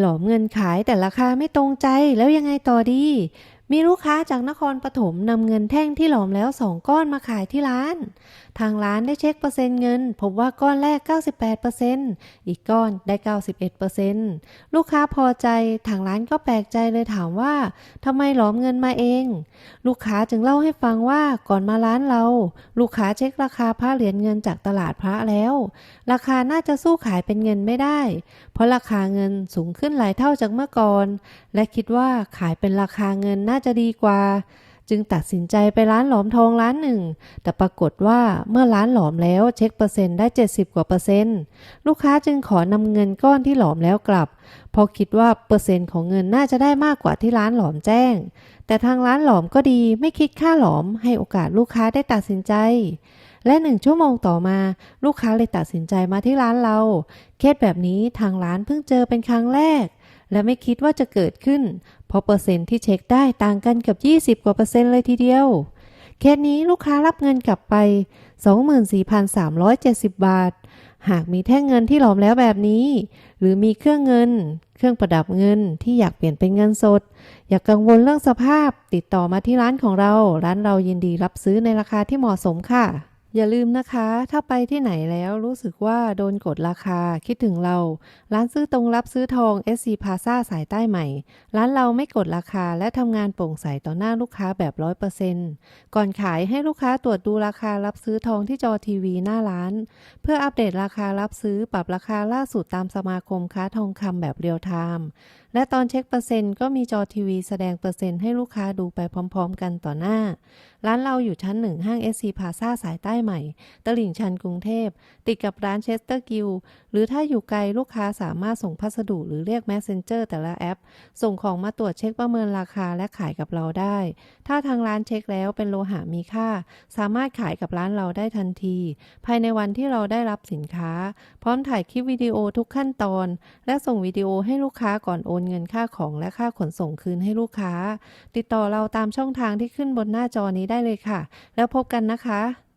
หลอมเงินขายแต่ราคาไม่ตรงใจแล้วยังไงต่อดี มีลูกค้าจากนครปฐมนำเงินแท่งที่หลอมแล้วสองก้อนมาขายที่ร้าน ทางร้านได้เช็คเปอร์เซ็นต์เงิน พบว่าก้อนแรก 98%อีกก้อนได้ 91%ลูกค้าพอใจ ทางร้านก็แปลกใจเลยถามว่าทำไมหลอมเงินมาเอง ลูกค้าจึงเล่าให้ฟังว่าก่อนมาร้านเรา ลูกค้าเช็คราคาพระเหรียญเงินจากตลาดพระแล้ว ราคาน่าจะสู้ขายเป็นเงินไม่ได้ เพราะราคาเงินสูงขึ้นหลายเท่าจากเมื่อก่อน และคิดว่าขายเป็นราคาเงินน่าจะดีกว่า จึงตัดสินใจไปร้านหลอมทองร้านหนึ่ง แต่ปรากฏว่าเมื่อร้านหลอมแล้วเช็คเปอร์เซ็นต์ได้ 70 กว่าเปอร์เซ็นต์ ลูกค้าจึงขอนำเงินก้อนที่หลอมแล้วกลับเพราะคิดว่าเปอร์เซ็นต์ของเงินน่าจะได้มากกว่าที่ร้านหลอมแจ้ง แต่ทางร้านหลอมก็ดีไม่คิดค่าหลอมให้โอกาสลูกค้าได้ตัดสินใจและหนึ่งชั่วโมงต่อมา ลูกค้าเลยตัดสินใจมาที่ร้านเรา เคสแบบนี้ทางร้านเพิ่งเจอเป็นครั้งแรก และไม่คิดว่าจะเกิดขึ้น เพราะเปอร์เซ็นต์ที่เช็คได้ต่างกันกับ 20 กว่าเปอร์เซ็นต์เลยทีเดียว เคสนี้ลูกค้ารับเงินกลับไป 24,370 บาท หากมีแท่งเงินที่หลอมแล้วแบบนี้ หรือมีเครื่องเงิน เครื่องประดับเงินที่อยากเปลี่ยนเป็นเงินสด อย่ากกังวลเรื่องสภาพ ติดต่อมาที่ร้านของเรา ร้านเรายินดีรับซื้อในราคาที่เหมาะสมค่ะ อย่าลืมนะคะ ถ้าไปที่ไหนแล้วรู้สึกว่าโดนกดราคาคิดถึงเรา ร้านซื้อตรงรับซื้อทอง SC Plaza สายใต้ใหม่ ร้านเราไม่กดราคาและทำงานโปร่งใสต่อหน้าลูกค้าแบบร้อยเปอร์เซนต์ก่อนขายให้ลูกค้าตรวจดูราคารับซื้อทองที่จอทีวีหน้าร้าน เพื่ออัปเดตราคารับซื้อปรับราคาล่าสุดตามสมาคมค้าทองคำแบบเรียลไทม์และตอนเช็คเปอร์เซ็นต์ก็มีจอทีวีแสดงเปอร์เซ็นต์ให้ลูกค้าดูไปพร้อมๆ กันต่อหน้า ร้านเราอยู่ชั้นหนึ่งห้าง SC Plaza สายใต้ใหม่ ตลิ่งชันกรุงเทพ ติดกับร้านเชสเตอร์กิลหรือถ้าอยู่ไกลลูกค้าสามารถส่งพัสดุหรือเรียก Messenger แต่ละแอป ส่งของมาตรวจเช็คประเมินราคาและขายกับเราได้ ถ้าทางร้านเช็คแล้วเป็นโลหะมีค่า สามารถขายกับร้านเราได้ทันที ภายในวันที่เราได้รับสินค้า พร้อมถ่ายคลิปวิดีโอทุกขั้นตอน และส่งวิดีโอให้ลูกค้าก่อนโอนเงินค่าของและค่าขนส่งคืนให้ลูกค้า ติดต่อเราตามช่องทางที่ขึ้นบนหน้าจอนี้ได้เลยค่ะ แล้วพบกันนะคะ